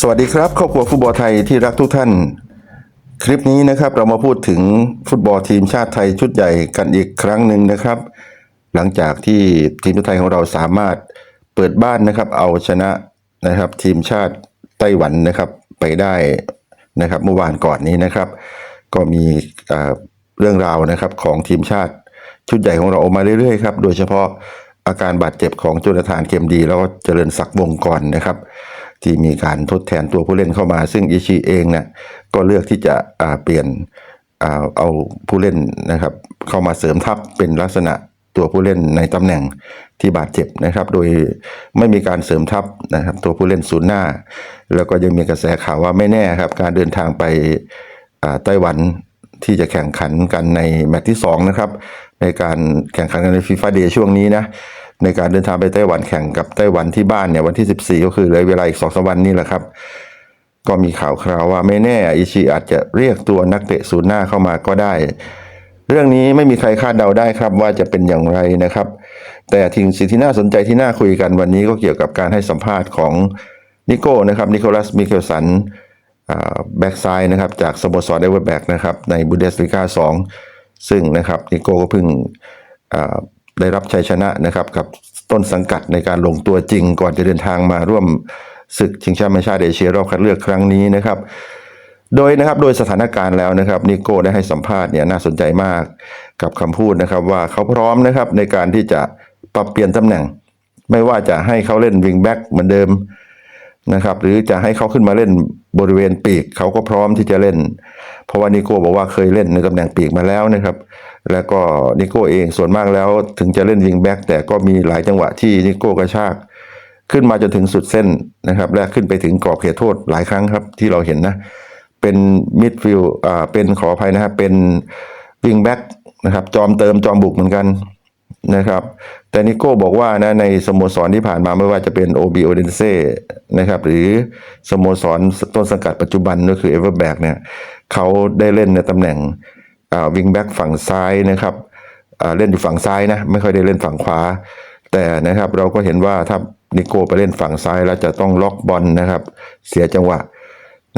สวัสดีครับครอบครัวฟุตบอลไทยที่รักทุกท่าน คลิปนี้นะครับเรามาพูดถึงฟุตบอลทีมชาติไทยชุดใหญ่กันอีกครั้งหนึ่งนะครับ หลังจากที่ทีมชาติไทยของเราสามารถเปิดบ้านนะครับเอาชนะนะครับทีมชาติไต้หวันนะครับไปได้นะครับเมื่อวานก่อนนี้นะครับ ก็มีเอ่อเรื่องราวนะครับของทีมชาติชุดใหญ่ของเราออกมาเรื่อยๆครับโดยเฉพาะอาการบาดเจ็บของจุลธานเกมดี แล้วก็เจริญศักดิ์วงกรนะครับ ที่มีการทดแทนตัวผู้เล่นเข้ามา ซึ่งอิชิเองเนี่ยก็เลือกที่จะเปลี่ยนเอาผู้เล่นนะครับ เข้ามาเสริมทัพเป็นลักษณะตัวผู้เล่นในตำแหน่งที่บาดเจ็บนะครับ โดยไม่มีการเสริมทัพนะครับ ตัวผู้เล่นศูนย์หน้า แล้วก็ยังมีกระแสข่าวว่าไม่แน่ครับ การเดินทางไปไต้หวันที่จะแข่งขันกันในแมตช์ที่สองนะครับในการแข่งขันกันในฟีฟ่าเดย์ช่วงนี้นะ ในการเดินทางไปไต้หวันแข่งกับไต้หวันที่บ้านเนี่ยวันที่ 14 ก็คือเลยเวลาอีกสองสวันนี่แหละครับ ก็มีข่าวคราวว่าไม่แน่อิชิอาจจะเรียกตัวนักเตะศูนย์หน้าเข้ามาก็ได้ เรื่องนี้ไม่มีใครคาดเดาได้ครับว่าจะเป็นอย่างไรนะครับ แต่ทิ้งสิ่งที่น่าสนใจที่น่าคุยกันวันนี้ก็เกี่ยวกับการให้สัมภาษณ์ของนิโก้นะครับนิโคลัสมิเคลสันแบ็กซ้ายนะครับจากสโมสรเอเวอร์แบ็กนะครับในบูเดสลิกา2ซึ่งนะครับนิโก้ก็เพิ่ง ได้รับชัยชนะนะครับกับต้นสังกัดในการลงตัวจริง ก่อนจะเดินทางมาร่วมศึกชิงแชมป์แห่งชาติเอเชียรอบคัดเลือกครั้งนี้นะครับโดยนะครับโดยสถานการณ์แล้วนะครับนิโก้ได้ให้สัมภาษณ์เนี่ยน่าสนใจมากกับคำพูดนะครับว่าเขาพร้อมนะครับในการที่จะปรับเปลี่ยนตำแหน่ง ไม่ว่าจะให้เขาเล่นวิงแบ็กเหมือนเดิมนะครับหรือจะให้เขาขึ้นมาเล่น บริเวณปีกเขาก็พร้อมที่จะเล่น เพราะว่านิโก้บอกว่าเคยเล่นในตำแหน่งปีกมาแล้วนะครับ แล้วก็นิโก้เองส่วนมากแล้วถึงจะเล่นวิงแบ็กแต่ก็มีหลายจังหวะที่นิโก้กระชากขึ้นมาจนถึงสุดเส้นนะครับ และขึ้นไปถึงกรอบเขตโทษหลายครั้งครับที่เราเห็นนะ เป็นมิดฟิลด์อ่าเป็นขออภัยนะครับเป็นวิงแบ็กนะครับ จอมเติมจอมบุกเหมือนกัน นะครับ แต่นิโก้บอกว่านะในสโมสรที่ผ่านมาไม่ว่าจะเป็นโอบีโอเดนเซ่นะครับหรือสโมสรต้นสังกัดปัจจุบันก็คือเอเวอร์แบกเนี่ยเขาได้เล่นในตำแหน่งวิงแบ็กฝั่งซ้ายนะครับเล่นอยู่ฝั่งซ้ายนะไม่ค่อยได้เล่นฝั่งขวา แต่นะครับเราก็เห็นว่าถ้านิโก้ไปเล่นฝั่งซ้ายแล้วจะต้องล็อกบอลนะครับ เสียจังหวะ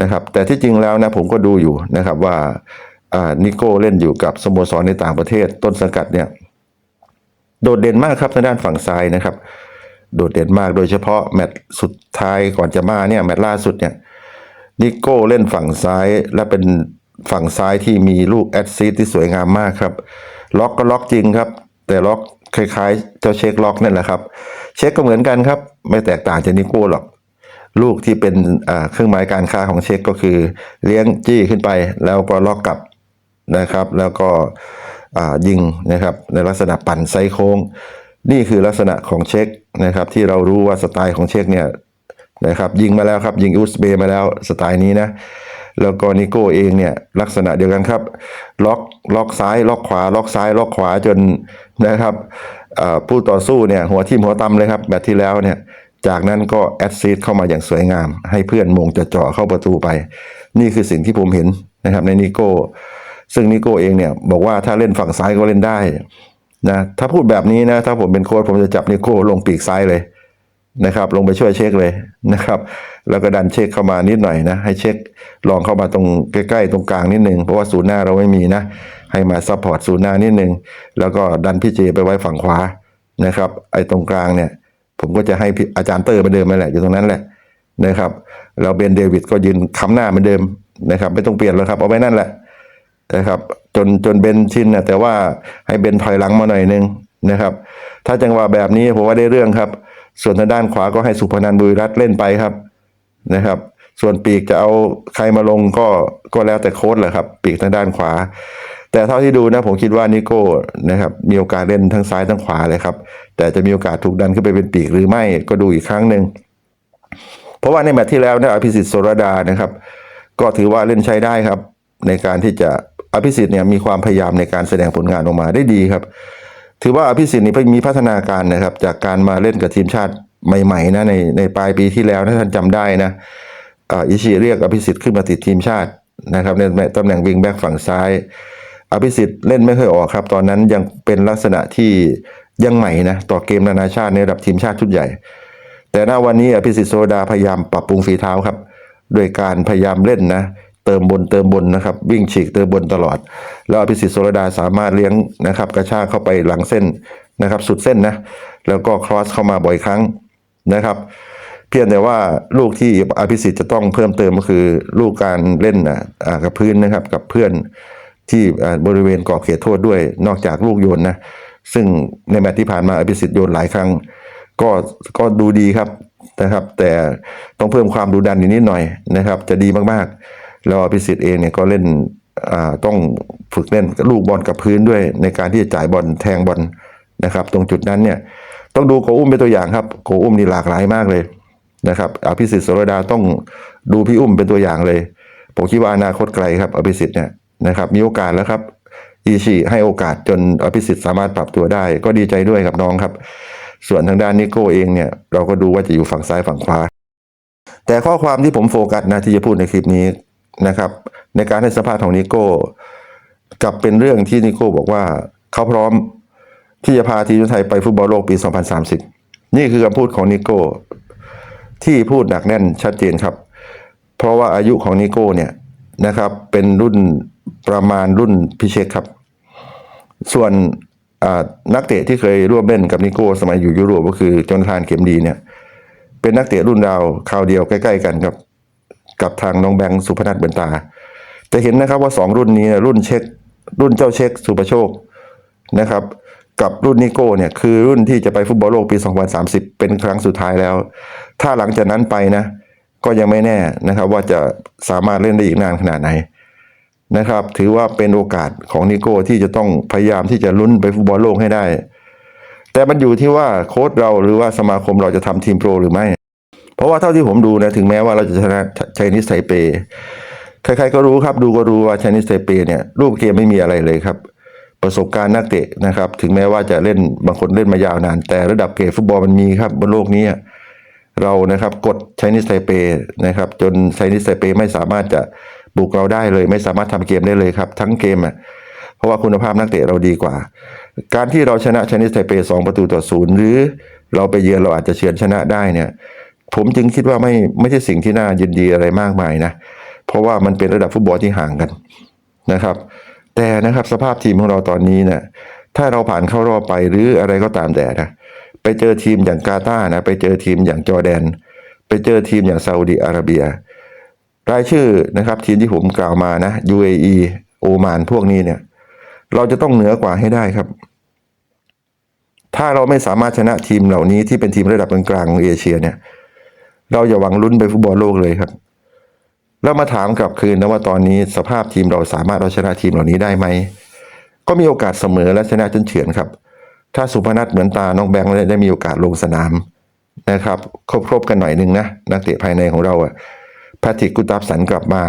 นะครับ แต่ที่จริงแล้วนะผมก็ดูอยู่นะครับว่านิโก้เล่นอยู่กับสโมสรในต่างประเทศต้นสังกัดเนี่ย โดดเด่นมากครับทางด้านฝั่งซ้ายนะครับ โดดเด่นมากโดยเฉพาะแมตช์สุดท้ายก่อนจะมาเนี่ยแมตช์ล่าสุดเนี่ยนิโก้เล่นฝั่งซ้ายและเป็นฝั่งซ้ายที่มีลูกแอดซีที่สวยงามมากครับ ล็อกก็ล็อกจริงครับ แต่ล็อกคล้ายๆ เจ้าเช็คล็อกนั่นแหละครับ เช็คก็เหมือนกันครับ ไม่แตกต่างจากนิโก้หรอก ลูกที่เป็นเครื่องหมายการค้าของเช็คก็คือเลี้ยงจี้ขึ้นไปแล้วก็ล็อกกลับนะครับ แล้วก็ ยิงนะครับในลักษณะปั่นไซโค้ง นี่คือลักษณะของเช็คนะครับที่เรารู้ว่าสไตล์ของเช็คเนี่ยนะครับยิงมาแล้วครับยิงอุซเบย์มาแล้วสไตล์นี้นะแล้วก็นิโก้เองเนี่ยลักษณะเดียวกันครับ ล็อกล็อกซ้าย ล็อกขวา ล็อกซ้าย ล็อกขวาจนนะครับผู้ต่อสู้เนี่ยหัวทิ่มหัวตำเลยครับแบบที่แล้วเนี่ยจากนั้นก็แอดซีดเข้ามาอย่างสวยงาม ให้เพื่อนมงจะเจาะเข้าประตูไป นี่คือสิ่งที่ผมเห็นนะครับในนิโก้ ซึ่งนิโก้เองเนี่ยบอกว่าถ้าเล่นฝั่งซ้ายก็เล่นได้นะถ้าพูดแบบนี้นะถ้าผมเป็นโค้ชผมจะจับนิโก้ลงปีกซ้ายเลยนะครับ ลงไปช่วยเช็คเลยนะครับ แล้วก็ดันเช็คเข้ามานิดหน่อยนะ ให้เช็คลองเข้ามาตรงใกล้ๆ ตรงกลางนิดนึงเพราะว่าศูนย์หน้าเราไม่มีนะ ให้มาซัพพอร์ตศูนย์หน้านิดนึงแล้วก็ดันพี่เจไปไว้ฝั่งขวานะครับ ไอ้ตรงกลางเนี่ย ผมก็จะให้อาจารย์เตอร์มาเดิมไปแหละอยู่ตรงนั้นแหละนะครับแล้วเบนเดวิดก็ยืนค้ำหน้าเหมือนเดิมนะครับ ไม่ต้องเปลี่ยนแล้วครับเอาไว้นั่นแหละ นะครับจนจนเบนชินนะแต่ว่าให้เบนถอยหลังมาหน่อยนึงนะครับ ถ้าจังหวะแบบนี้ผมว่าได้เรื่องครับ ส่วนทางด้านขวาก็ให้สุพนันบุรีรัตน์เล่นไปครับนะครับ ส่วนปีกจะเอาใครมาลงก็ก็แล้วแต่โค้ชแหละครับ ปีกทางด้านขวา แต่เท่าที่ดูนะผมคิดว่านิโก้นะครับมีโอกาสเล่นทั้งซ้ายทั้งขวาเลยครับ แต่จะมีโอกาสถูกดันขึ้นไปเป็นปีกหรือไม่ก็ดูอีกครั้งหนึ่งเพราะว่าในแมตช์ที่แล้วนะอภิสิทธิ์โสรดานะครับ ก็ถือว่าเล่นใช้ได้ครับ ในการที่จะ อภิสิทธิ์เนี่ยมีความพยายามในการแสดงผลงานออกมาได้ดีครับ ถือว่าอภิสิทธิ์นี่มีพัฒนาการนะครับ จากการมาเล่นกับทีมชาติใหม่ๆนะในในปลายปีที่แล้วถ้าท่านจำได้นะอิชิเรียกอภิสิทธิ์ขึ้นมาติดทีมชาตินะครับในตำแหน่งวิงแบ็กฝั่งซ้าย อภิสิทธิ์เล่นไม่ค่อยออกครับ ตอนนั้นยังเป็นลักษณะที่ยังใหม่นะต่อเกมนานาชาติในระดับทีมชาติชุดใหญ่ แต่ณวันนี้อภิสิทธิ์โซดาพยายามปรับปรุงฝีเท้าครับ โดยการพยายามเล่นนะ เติมบนเติมบนนะครับ วิ่งฉีกเติมบนตลอด แล้วอภิสิทธิ์โสรดาสามารถเลี้ยงนะครับ กระชากเข้าไปหลังเส้นนะครับ สุดเส้นนะ แล้วก็ครอสเข้ามาบ่อยครั้งนะครับ เพียงแต่ว่าลูกที่อภิสิทธิ์จะต้องเพิ่มเติมก็คือ ลูกการเล่นอะกับพื้นนะครับกับเพื่อนที่บริเวณกรอบเขตโทษด้วยนอกจากลูกโยนนะซึ่งในแมตช์ที่ผ่านมาอภิสิทธิ์โยนหลายครั้ง ก็ก็ดูดีครับนะครับ แต่ต้องเพิ่มความดูดันนิดหน่อยนะครับ จะดีมากๆ แล้วอภิสิทธิ์เองเนี่ยก็เล่นอ่าต้องฝึกเล่นลูกบอลกับพื้นด้วย ในการที่จะจ่ายบอลแทงบอลนะครับ ตรงจุดนั้นเนี่ยต้องดูโกอุ้มเป็นตัวอย่างครับโกอุ้มนี่หลากหลายมากเลยนะครับอภิสิทธิ์โสรดาต้องดูพี่อุ้มเป็นตัวอย่างเลยผมคิดว่าอนาคตไกลครับอภิสิทธิ์เนี่ยนะครับมีโอกาสแล้วครับอีชีให้โอกาสจนอภิสิทธิ์สามารถปรับตัวได้ ก็ดีใจด้วยกับน้องครับ ส่วนทางด้านนิโก้เองเนี่ยเราก็ดูว่าจะอยู่ฝั่งซ้ายฝั่งขวาแต่ข้อความที่ผมโฟกัสนะที่จะพูดในคลิปนี้ นะครับ ในการให้สัมภาษณ์ของนิโก้กลับเป็นเรื่องที่นิโก้บอกว่าเขาพร้อมที่จะพาทีมชาติไทยไปฟุตบอลโลกปี 2030 นี่คือคำพูดของนิโก้ที่พูดหนักแน่นชัดเจนครับ เพราะว่าอายุของนิโก้เนี่ยนะครับเป็นรุ่นประมาณรุ่นพิเชษครับ ส่วนนักเตะที่เคยร่วมเล่นกับนิโก้สมัยอยู่ยุโรปก็คือจอนาธานเข็มดีเนี่ยเป็นนักเตะรุ่นราวคราวเดียวใกล้ ๆ กันครับ กับทางน้องแบงค์สุพนัทเบนตาแต่เห็นนะครับว่าสองรุ่นนี้รุ่นเช็ค รุ่นเจ้าเช็คสุประโชคนะครับ กับรุ่นนิโก้เนี่ยคือรุ่นที่จะไปฟุตบอลโลกปี 2030 เป็นครั้งสุดท้ายแล้ว ถ้าหลังจากนั้นไปนะ ก็ยังไม่แน่นะครับ ว่าจะสามารถเล่นได้อีกนานขนาดไหนนะครับ ถือว่าเป็นโอกาสของนิโก้ที่จะต้องพยายามที่จะลุ้นไปฟุตบอลโลกให้ได้ แต่มันอยู่ที่ว่าโค้ชเราหรือว่าสมาคมเราจะทำทีมโปรหรือไม่ เพราะว่าเท่าที่ผมดูนะถึงแม้ว่าเราจะชนะไชนีสไทเปใครๆก็รู้ครับ ดูก็รู้ว่าไชนีสไทเปเนี่ยรูปเกมไม่มีอะไรเลยครับ ประสบการณ์นักเตะนะครับ ถึงแม้ว่าจะเล่นบางคนเล่นมายาวนาน แต่ระดับเกรดฟุตบอลมันมีครับบนโลกนี้เรานะครับกดไชนีสไทเปนะครับ จนไชนีสไทเปไม่สามารถจะบุกเราได้เลย ไม่สามารถทำเกมได้เลยครับ ทั้งเกมอะเพราะว่าคุณภาพนักเตะเราดีกว่า การที่เราชนะไชนีสไทเปสองประตูต่อศูนย์หรือเราไปเยือนเราอาจจะเฉือนชนะได้เนี่ย ผมจึงคิดว่าไม่ไม่ใช่สิ่งที่น่ายินดีอะไรมากมายนะ เพราะว่ามันเป็นระดับฟุตบอลที่ห่างกันนะครับ แต่นะครับสภาพทีมของเราตอนนี้เนี่ยถ้าเราผ่านเข้ารอบไปหรืออะไรก็ตามแต่นะไปเจอทีมอย่างกาตาร์นะไปเจอทีมอย่างจอแดน ไปเจอทีมอย่างซาอุดิอาระเบีย รายชื่อนะครับทีมที่ผมกล่าวมานะ UAE โอมานพวกนี้เนี่ย เราจะต้องเหนือกว่าให้ได้ครับ ถ้าเราไม่สามารถชนะทีมเหล่านี้ที่เป็นทีมระดับกลางๆของเอเชียเนี่ย เราอย่าหวังลุ้นไปฟุตบอลโลกเลยครับแล้วมาถามกลับคืนนะว่าตอนนี้สภาพทีมเราสามารถเอาชนะทีมเหล่านี้ได้ไหมก็มีโอกาสเสมอและชนะจนเฉือนครับ ถ้าสุพนัทเหมือนตาน้องแบงค์ได้มีโอกาสลงสนามนะครับครบๆกันหน่อยหนึ่งนะนักเตะภายในของเราอะแพทริกกุตับสันกลับมา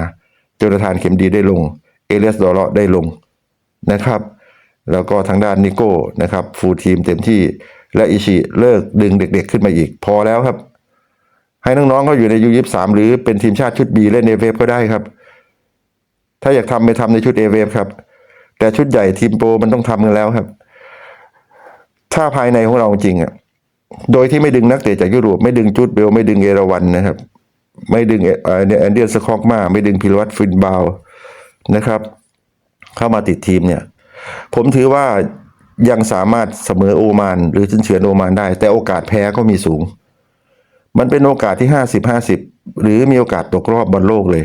โจนาธานเข็มดีได้ลง เอเลียสดอเลาะได้ลงนะครับ แล้วก็ทางด้านนิโก้นะครับฟูลทีมเต็มที่และอิชิเลิกดึงเด็กๆขึ้นมาอีกพอแล้วครับ ให้น้องๆเขาอยู่ในยูยิบสามหรือเป็นทีมชาติชุดบีเล่นเอเวฟก็ได้ครับ ถ้าอยากทำไปทำในชุดเอเวฟครับ แต่ชุดใหญ่ทีมโปรมันต้องทำกันแล้วครับ ถ้าภายในของเราจริงอะโดยที่ไม่ดึงนักเตะจากยุโรปไม่ดึงจุดเบลไม่ดึงเอราวันนะครับ ไม่ดึงเอ่อเนี่ยแอนเดียสคอกมา ไม่ดึงพิรวัตฟินบาวนะครับ เข้ามาติดทีมเนี่ย ผมถือว่ายังสามารถเสมอโอมาน หรือเฉือนโอมานได้ แต่โอกาสแพ้ก็มีสูง มันเป็นโอกาสที่ห้าสิบห้าสิบหรือมีโอกาสตกรอบบอลโลกเลย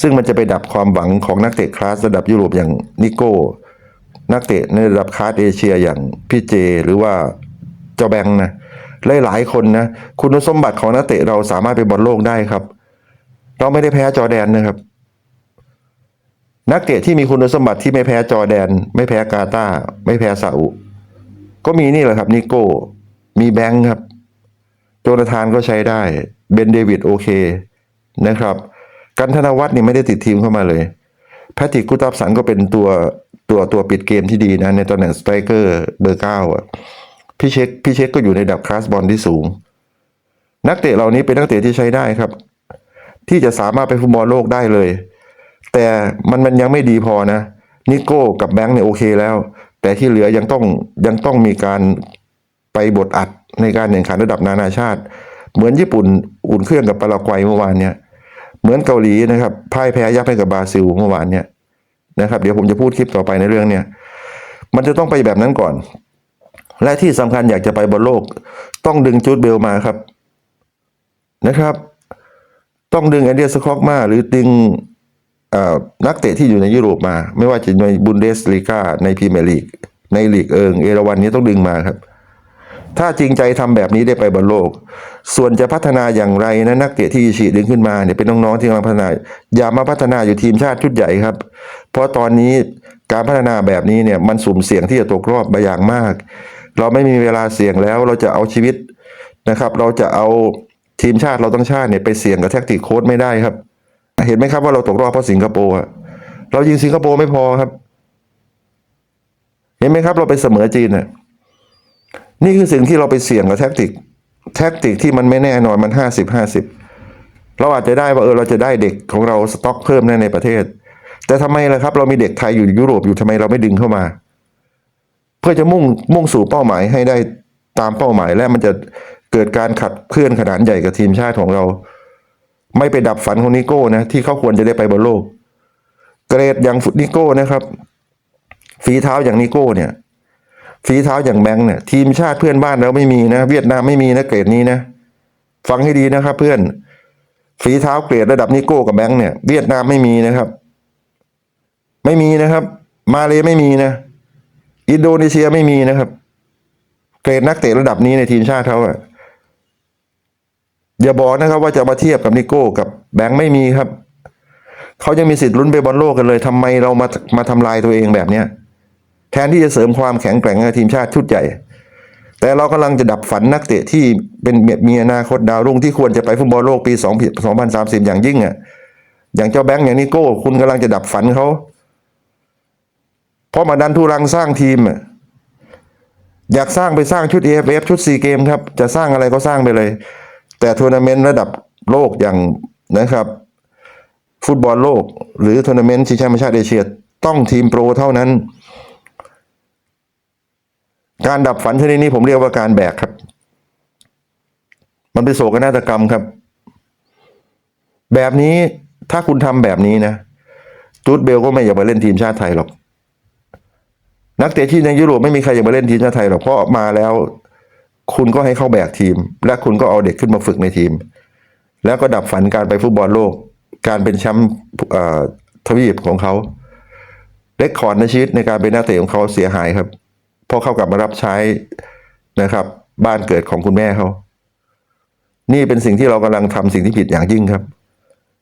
ซึ่งมันจะไปดับความหวังของนักเตะคลาสระดับยุโรปอย่างนิโก้ นักเตะในระดับคลาสเอเชียอย่างพี่เจ หรือว่าเจ้าแบงค์นะหลายๆคนนะคุณสมบัติของนักเตะเราสามารถไปบอลโลกได้ครับ เราไม่ได้แพ้จอแดนนะครับ นักเตะที่มีคุณสมบัติที่ไม่แพ้จอแดน ไม่แพ้กาตาร์ไม่แพ้ซาอุก็มีนี่แหละครับนิโก้มีแบงค์ครับ โจนาธานก็ใช้ได้เบนเดวิดโอเคนะครับกันธนวัฒน์นี่ไม่ได้ติดทีมเข้ามาเลยแพทริกกุตับสันก็เป็นตัวตัวตัวปิดเกมที่ดีนะในตำแหน่งสไตรเกอร์เบอร์เก้าอะพี่เช็คพี่เช็คก็อยู่ในดับคลาสบอลที่สูง นักเตะเหล่านี้เป็นนักเตะที่ใช้ได้ครับ ที่จะสามารถไปฟุตบอลโลกได้เลย แต่มันมันยังไม่ดีพอนะนิโก้กับแบงค์เนี่ยโอเคแล้ว แต่ที่เหลือยังต้องยังต้องมีการไปบทอัด ในการแข่งขันระดับนานาชาติ เหมือนญี่ปุ่นอุ่นเครื่องกับปารากวัยเมื่อวานเนี่ยเหมือนเกาหลีนะครับพ่ายแพ้ยับให้กับบราซิลเมื่อวานเนี่ยนะครับเดี๋ยวผมจะพูดคลิปต่อไปในเรื่องเนี่ยมันจะต้องไปแบบนั้นก่อน และที่สำคัญอยากจะไปบอลโลก ต้องดึงจูดเบลมาครับนะครับ ต้องดึงแอนเดียสคอกมา หรือดึงนักเตะที่อยู่ในยุโรปมา ไม่ว่าจะในบุนเดสลีกาในพรีเมียร์ลีกในลีกเอิงเอราวันนี้ต้องดึงมาครับ ถ้าจริงใจทำแบบนี้ได้ไปบอลโลก ส่วนจะพัฒนาอย่างไรนะนักเตะที่ฉีดดึงขึ้นมาเนี่ยเป็นน้องๆที่กำลังพัฒนาอย่ามาพัฒนาอยู่ทีมชาติชุดใหญ่ครับ เพราะตอนนี้การพัฒนาแบบนี้เนี่ยมันสุ่มเสี่ยงที่จะตกรอบไปอย่างมาก เราไม่มีเวลาเสี่ยงแล้วเราจะเอาชีวิตนะครับ เราจะเอาทีมชาติเราต้องชาติเนี่ยไปเสี่ยงกับแท็กติกโค้ดไม่ได้ครับ เห็นไหมครับว่าเราตกรอบเพราะสิงคโปร์เรายิงสิงคโปร์ไม่พอครับ เห็นไหมครับ เราไปเสมอจีนน่ะ นี่คือสิ่งที่เราไปเสี่ยงกับแท็กติก แท็กติกที่มันไม่แน่นอนมันห้าสิบห้าสิบเราอาจจะได้ว่าเออเราจะได้เด็กของเราสต็อกเพิ่มแน่ในประเทศ แต่ทำไมล่ะครับ เรามีเด็กไทยอยู่ยุโรปอยู่ทำไมเราไม่ดึงเข้ามา เพื่อจะมุ่งมุ่งสู่เป้าหมายให้ได้ตามเป้าหมายและมันจะเกิดการขัดเคลื่อนขนาดใหญ่กับทีมชาติของเรา ไม่ไปดับฝันของนิโก้นะที่เขาควรจะได้ไปบอลโลก เกรดอย่างฟุตนิโก้นะครับ ฝีเท้าอย่างนิโก้เนี่ย ฝีเท้าอย่างแบงค์เนี่ยทีมชาติเพื่อนบ้านเราไม่มีนะ เวียดนามไม่มีนะเกรดนี้นะ ฟังให้ดีนะครับ เพื่อนฝีเท้าเกรดระดับนิโก้กับแบงค์เนี่ย เวียดนามไม่มีนะครับ ไม่มีนะครับ มาเลไม่มีนะ อินโดนีเซียไม่มีนะครับ เกรดนักเตะระดับนี้ในทีมชาติเขาอะอย่าบอกนะครับ ว่าจะมาเทียบกับนิโก้กับแบงค์ไม่มีครับเขายังมีสิทธิ์ลุ้นไปบอลโลกกันเลยทำไมเรามามาทำลายตัวเองแบบเนี้ย แทนที่จะเสริมความแข็งแกร่งให้ทีมชาติชุดใหญ่ แต่เรากำลังจะดับฝันนักเตะที่เป็นมีอนาคตดาวรุ่งที่ควรจะไปฟุตบอลโลกปี 2030 อย่างยิ่งอะอย่างเจ้าแบงค์อย่างนิโก้ คุณกำลังจะดับฝันเขาเพราะมาดันทุรังสร้างทีมอะอยากสร้างไปสร้างชุด AFF ชุดซีเกมครับ จะสร้างอะไรก็สร้างไปเลย แต่ทัวร์นาเมนต์ระดับโลกอย่างนะครับ ฟุตบอลโลก หรือทัวร์นาเมนต์ชิงแชมป์ชาติเอเชียต้องทีมโปรเท่านั้น การดับฝันชนิดนี้ผมเรียกว่าการแบกครับ มันเป็นโศกนาฏกรรมครับ แบบนี้ถ้าคุณทำแบบนี้นะจูดเบลก็ไม่อยากมาเล่นทีมชาติไทยหรอก นักเตะที่ในยุโรปไม่มีใครอยากมาเล่นทีมชาติไทยหรอกเพราะมาแล้ว คุณก็ให้เข้าแบกทีม และคุณก็เอาเด็กขึ้นมาฝึกในทีม แล้วก็ดับฝันการไปฟุตบอลโลก การเป็นแชมป์ทวีปของเขาเรคคอร์ดในชีวิตในการเป็นนักเตะของเขาเสียหายครับ เพราะเขากลับมารับใช้นะครับ บ้านเกิดของคุณแม่เขา นี่เป็นสิ่งที่เรากำลังทำสิ่งที่ผิดอย่างยิ่งครับ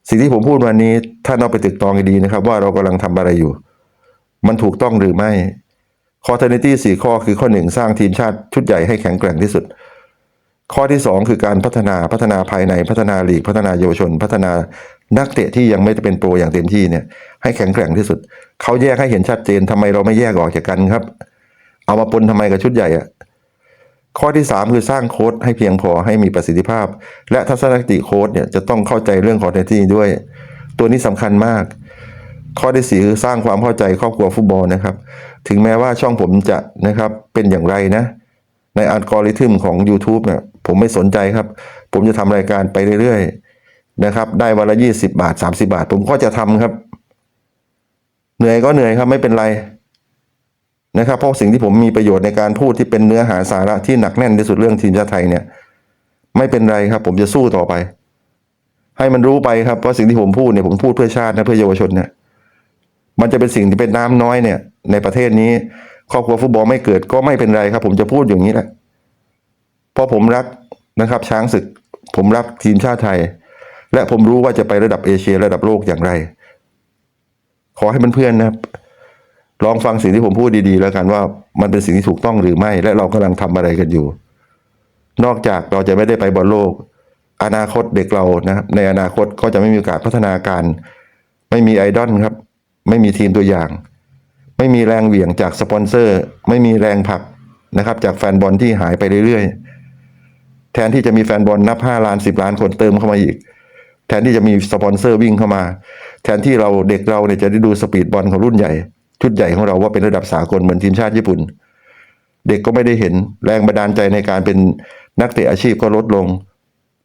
สิ่งที่ผมพูดวันนี้ท่านเอาไปตึกตองดีนะครับ ว่าเรากำลังทำอะไรอยู่ มันถูกต้องหรือไม่คอเทนิตี้สี่ข้อคือข้อหนึ่งสร้างทีมชาติชุดใหญ่ให้แข็งแกร่งที่สุด ข้อที่สองคือการพัฒนาพัฒนาภายในพัฒนาลีกพัฒนาเยาวชน พัฒนานักเตะที่ยังไม่ได้เป็นโปรอย่างเต็มที่เนี่ยให้แข็งแกร่งที่สุด เขาแยกให้เห็นชัดเจนทำไมเราไม่แยกออกจากกันครับ เอามาปนทำไมกับชุดใหญ่อะข้อที่ 3 คือสร้างโค้ดให้เพียงพอให้มีประสิทธิภาพ และทัศนคติโค้ดเนี่ยจะต้องเข้าใจเรื่องของเทนที่ด้วย ตัวนี้สำคัญมาก ข้อที่สี่คือสร้างความเข้าใจครอบครัวฟุตบอลนะครับ ถึงแม้ว่าช่องผมจะนะครับเป็นอย่างไรนะ ในอัลกอริทึมของ YouTube เนี่ยผมไม่สนใจครับ ผมจะทำรายการไปเรื่อยๆนะครับ ได้วันละ 20 บาท 30 บาท ผมก็จะทำครับ เหนื่อยก็เหนื่อยครับไม่เป็นไร นะครับเพราะสิ่งที่ผมมีประโยชน์ในการพูดที่เป็นเนื้อหาสาระที่หนักแน่นที่สุดเรื่องทีมชาติไทยเนี่ย ไม่เป็นไรครับ ผมจะสู้ต่อไป ให้มันรู้ไปครับว่าสิ่งที่ผมพูดเนี่ยผมพูดเพื่อชาตินะเพื่อเยาวชนเนี่ย มันจะเป็นสิ่งที่เป็นน้ำน้อยเนี่ย ในประเทศนี้ ครอบครัวฟุตบอลไม่เกิดก็ไม่เป็นไรครับ ผมจะพูดอย่างนี้แหละเพราะผมรักนะครับ ช้างศึก ผมรักทีมชาติไทย และผมรู้ว่าจะไประดับเอเชียระดับโลกอย่างไร ขอให้มันเพื่อนนะครับ ลองฟังสิ่งที่ผมพูดดีๆ แล้วกันว่ามันเป็นสิ่งที่ถูกต้องหรือไม่ และเรากำลังทำอะไรกันอยู่ นอกจากเราจะไม่ได้ไปบอลโลก อนาคตเด็กเรานะในอนาคตก็จะไม่มีโอกาสพัฒนาการ ไม่มีไอดอลครับ ไม่มีทีมตัวอย่าง ไม่มีแรงเหวี่ยงจากสปอนเซอร์ ไม่มีแรงผลักนะครับ จากแฟนบอลที่หายไปเรื่อยๆ แทนที่จะมีแฟนบอลนับ5ล้าน10 ล้านคนเติมเข้ามาอีก แทนที่จะมีสปอนเซอร์วิ่งเข้ามา แทนที่เราเด็กเราเนี่ยจะได้ดูสปีดบอลของรุ่นใหญ่ ชุดใหญ่ของเราว่าเป็นระดับสากลเหมือนทีมชาติญี่ปุ่น เด็กก็ไม่ได้เห็นแรงบันดาลใจในการเป็นนักเตะอาชีพก็ลดลง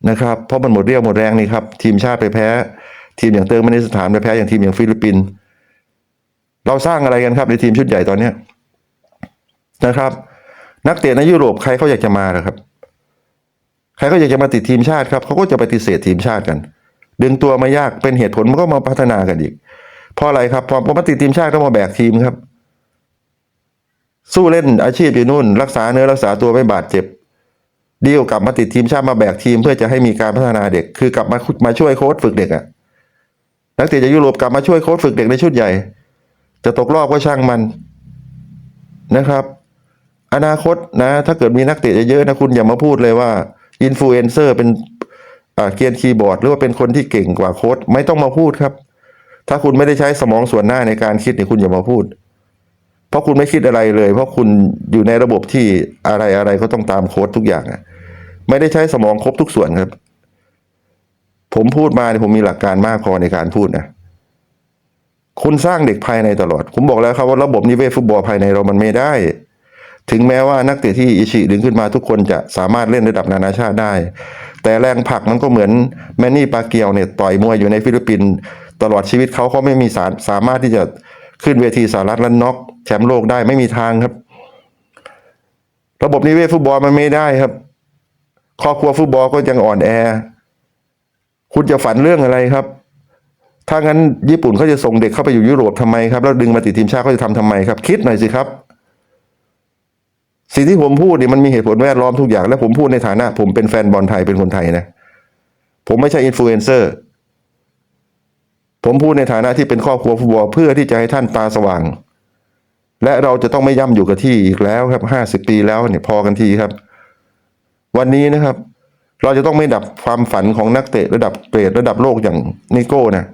นะครับ เพราะมันหมดเรี่ยวหมดแรงนี่ครับ ทีมชาติไปแพ้ ทีมอย่างเติร์กมินิสถานไปแพ้อย่างทีมอย่างฟิลิปปินส์เราสร้างอะไรกันครับในทีมชุดใหญ่ตอนเนี้นะครับ นักเตะในยุโรปใครเขาอยากจะมาล่ะครับ ใครก็อยากจะมาติดทีมชาติครับเขาก็จะปฏิเสธทีมชาติกัน ดึงตัวมายากเป็นเหตุผลมันก็มาพัฒนากันอีก เพราะอะไรครับพอพอมาติดทีมชาติก็มาแบกทีมครับ สู้เล่นอาชีพอยู่นู่น รักษาเนื้อรักษาตัวไม่บาดเจ็บดีกว่ากลับมาติดทีมชาติมาแบกทีมเพื่อจะให้มีการพัฒนาเด็ก คือกลับมามาช่วยโค้ชฝึกเด็กอะนักเตะจากยุโรปกลับมาช่วยโค้ชฝึกเด็กในชุดใหญ่ จะตกรอบก็ช่างมันนะครับ อนาคตนะ ถ้าเกิดมีนักเตะเยอะๆนะคุณอย่ามาพูดเลยว่าอินฟลูเอนเซอร์เป็นเกียนคีย์บอร์ด หรือว่าเป็นคนที่เก่งกว่าโค้ชไม่ต้องมาพูดครับ ถ้าคุณไม่ได้ใช้สมองส่วนหน้าในการคิดเนี่ยคุณอย่ามาพูด เพราะคุณไม่คิดอะไรเลย เพราะคุณอยู่ในระบบที่อะไรอะไรก็ต้องตามโค้ดทุกอย่างอะไม่ได้ใช้สมองครบทุกส่วนครับ ผมพูดมาเนี่ยผมมีหลักการมากพอในการพูดนะคุณสร้างเด็กภายในตลอด ผมบอกแล้วครับว่าระบบนิเวศฟุตบอลภายในเรามันไม่ได้ ถึงแม้ว่านักเตะที่อิชิดึงขึ้นมาทุกคนจะสามารถเล่นระดับนานาชาติได้ แต่แรงผลักมันก็เหมือนแมนนี่ปาเกียวเนี่ยต่อยมวยอยู่ในฟิลิปปินส์ ตลอดชีวิตเขาเขาไม่มีสารสามารถที่จะขึ้นเวทีสหรัฐและน็อกแชมป์โลกได้ไม่มีทางครับ ระบบนิเวศฟุตบอลมันไม่ได้ครับ ครอบครัวฟุตบอลก็ยังอ่อนแอ คุณจะฝันเรื่องอะไรครับ ถ้างั้นญี่ปุ่นเขาจะส่งเด็กเข้าไปอยู่ยุโรปทำไมครับแล้วดึงมาติดทีมชาติเขาจะทำทำไมครับ คิดหน่อยสิครับ สิ่งที่ผมพูดเนี่ยมันมีเหตุผลแวดล้อมทุกอย่าง และผมพูดในฐานะ ผมเป็นแฟนบอลไทยเป็นคนไทยนะ ผมไม่ใช่อินฟลูเอนเซอร์ ผมพูดในฐานะที่เป็นครอบครัวฟุตบอลเพื่อที่จะให้ท่านตาสว่าง และเราจะต้องไม่ย่ำอยู่กับที่อีกแล้วครับห้าสิบปีแล้วเนี่ยพอกันทีครับ วันนี้นะครับ เราจะต้องไม่ดับความฝันของนักเตะระดับเกรดระดับโลกอย่างนิโก้นะ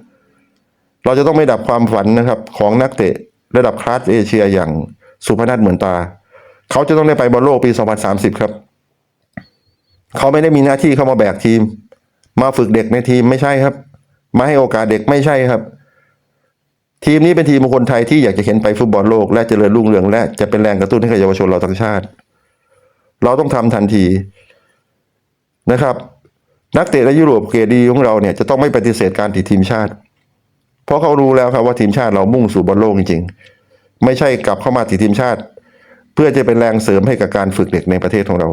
เราจะต้องไม่ดับความฝันนะครับ ของนักเตะระดับคลาสเอเชียอย่างสุพนัทเหมือนตา เขาจะต้องได้ไปบอลโลกปี 2030 ครับ เขาไม่ได้มีหน้าที่เข้ามาแบกทีม มาฝึกเด็กในทีมไม่ใช่ครับ มาให้โอกาสเด็กไม่ใช่ครับ ทีมนี้เป็นทีมของคนไทยที่อยากจะเห็นไปฟุตบอลโลก และเจริญรุ่งเรืองและจะเป็นแรงกระตุ้นให้กับเยาวชนเราทั้งชาติ เราต้องทำทันทีนะครับ นักเตะในยุโรปเกรดีของเราเนี่ยจะต้องไม่ปฏิเสธการติดทีมชาติ เพราะเขารู้แล้วครับว่าทีมชาติเรามุ่งสู่บอลโลกจริง ๆ ไม่ใช่กลับเข้ามาติดทีมชาติ เพื่อจะเป็นแรงเสริมให้กับการฝึกเด็กในประเทศของเรา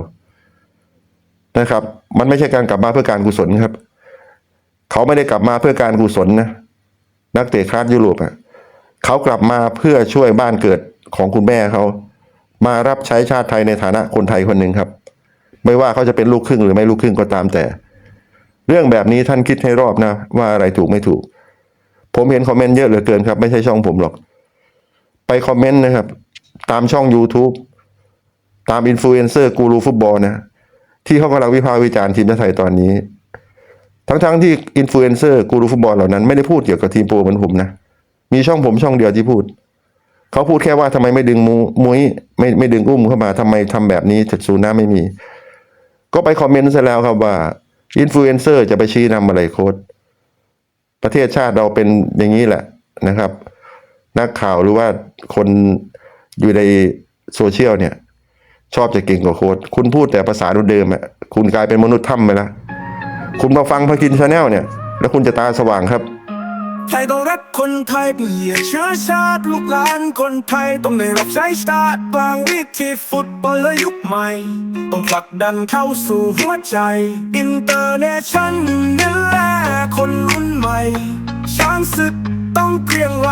นะครับ มันไม่ใช่การกลับมาเพื่อการกุศลครับ เขาไม่ได้กลับมาเพื่อการกุศลนะนักเตะคลาสยุโรปอะเขากลับมาเพื่อช่วยบ้านเกิดของคุณแม่เขา มารับใช้ชาติไทยในฐานะคนไทยคนหนึ่งครับ ไม่ว่าเขาจะเป็นลูกครึ่งหรือไม่ลูกครึ่งก็ตามแต่ เรื่องแบบนี้ท่านคิดให้รอบนะ ว่าอะไรถูกไม่ถูก ผมเห็นคอมเมนต์เยอะเหลือเกินครับ ไม่ใช่ช่องผมหรอก ไปคอมเมนต์นะครับ ตามช่อง YouTube ตามอินฟลูเอนเซอร์กูรูฟุตบอลนะที่เขากำลังวิพากษ์วิจารณ์ทีมชาติไทยตอนนี้ ทั้งๆที่อินฟลูเอนเซอร์กูรูฟุตบอลเหล่านั้นไม่ได้พูดเกี่ยวกับทีมโปรเหมือนผมนะ มีช่องผมช่องเดียวที่พูด เขาพูดแค่ว่าทำไมไม่ดึงมูมุ้ยไม่ไม่ดึงอุ้มเข้ามาทำไมทำแบบนี้จัดซูน่าไม่มี ก็ไปคอมเมนต์ซะแล้วครับว่าอินฟลูเอนเซอร์จะไปชี้นำอะไรโค้ดประเทศชาติเราเป็นอย่างนี้แหละนะครับ นักข่าวหรือว่าคนอยู่ในโซเชียลเนี่ย ชอบจะเก่งกว่าโค้ดคุณพูดแต่ภาษาเดิมๆอะคุณกลายเป็นมนุษย์ถ้ำไปแล้ว คุณมาฟังพากินชาแนลเนี่ย แล้วคุณจะตาสว่างครับ ไทยต้องรักคนไทยเปลี่ยนเชื้อชาติลูกหลานคนไทยต้องได้รับใช้ชาติบางวิธีฟุตบอลและยุคใหม่ ต้องผลักดันเข้าสู่หัวใจ อินเตอร์เนชั่นนี่แหละคนรุ่นใหม่ ช้างศึกต้องเกรียงไกร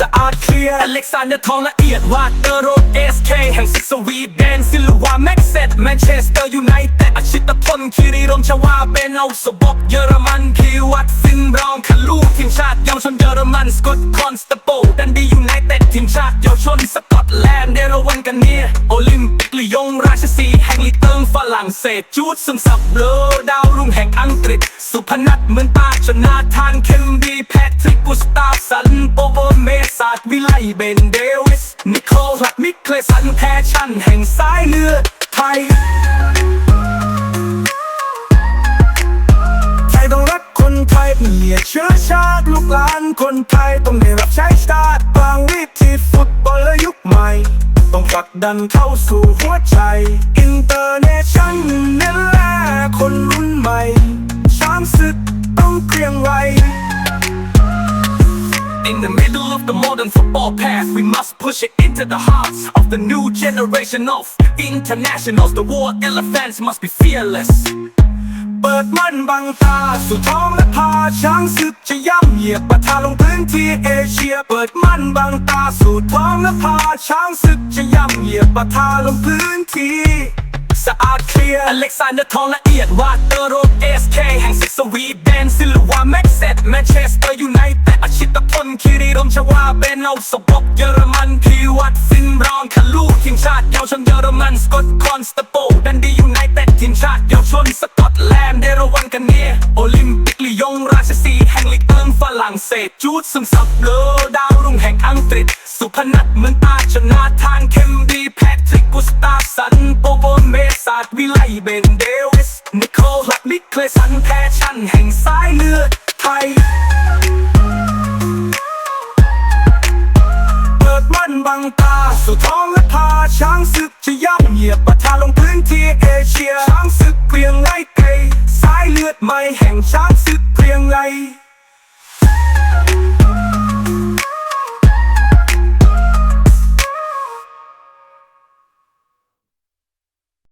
สะอาดเคลียร์อเล็กซานเดอร์ทองละเอียดวาดเตอร์โรดเอสเคแห่งศึกสวีเดนซิลวาแม็กเซตแมนเชสเตอร์ยูไนเต็ดอาชิตพลคิริรมชวาเป็นเอาสบอกเยอรมันคีวัดฟินบรองคาลูทีมชาติเยาวชนเยอรมันสกอตคอนสเตโปดันดียูไนเต็ดทีมชาติเยาวชนสกอตแลนด์เดรวันกันเนียโอลิมปิกลียงราชสี ฝรั่งเศสจูดซึมซับเลอดาวรุ่งแห่งอังกฤษ สุพนัทเหมือนตาชนาทานเคมบีแพทริกกุสตาฟสันโปโบเมสาดวิไลเบนเดวิสนิโคลและมิเคลสันแพชชั่นแห่งสายเลือดไทย คนไทยเหนียเชื้อชาติลูกหลานคนไทยต้องได้รับใช้ชาติบางวิธีฟุตบอลและยุคใหม่ ต้องผลักดันเข้าสู่หัวใจอินเตอร์เนชั่นเน้นแลคนรุ่นใหม่ช้างศึกต้องเกรียงไกร In the middle of the modern football path, we must push it into the hearts of the new generation of internationals. The war elephants must be fearless. เปิดมันบังตาสู่ท้องและพาช้างศึกจะย่ำเหยียบปะทาลงพื้นที่เอเชีย เปิดมันบังตาสู่ท้องและพาช้างศึกจะย่ำเหยียบปะทาลงพื้นที่ สะอาดเคลียร์อเล็กซานเดอร์ทองละเอียดวาเตอร์โรดเอสเคแห่งสิกสวีเดนซิลวาแม็กเซตแมนเชสเตอร์ยูไนเต็ดอาชิตพลคิริรมชวาเบนเอาสบกเยอรมันพีวัตฟินรอนคาลูทีมชาติเยาวชนเยอรมันสกอตคอนสตาโปดันดียูไนเต็ดทีมชาติเยาวชนสกอตแลนด์เดรวันกันเนียโอลิมปิกลียงราชสีแห่งลีกเอิงฝรั่งเศสจูดซึมซับเลอดาวรุ่งแห่งอังกฤษสุพนัทเมืองตา ลและมิเคลสันแพชั่นแห่งสายเลือดไทย เปิดมันบังตาสู่ท้องและพาช้างศึกจะย่ำเหยียบปะทาลงพื้นที่เอเชีย ช้างศึกเกรียงไกรสายเลือดใหม่แห่งช้างศึกเกรียงไกร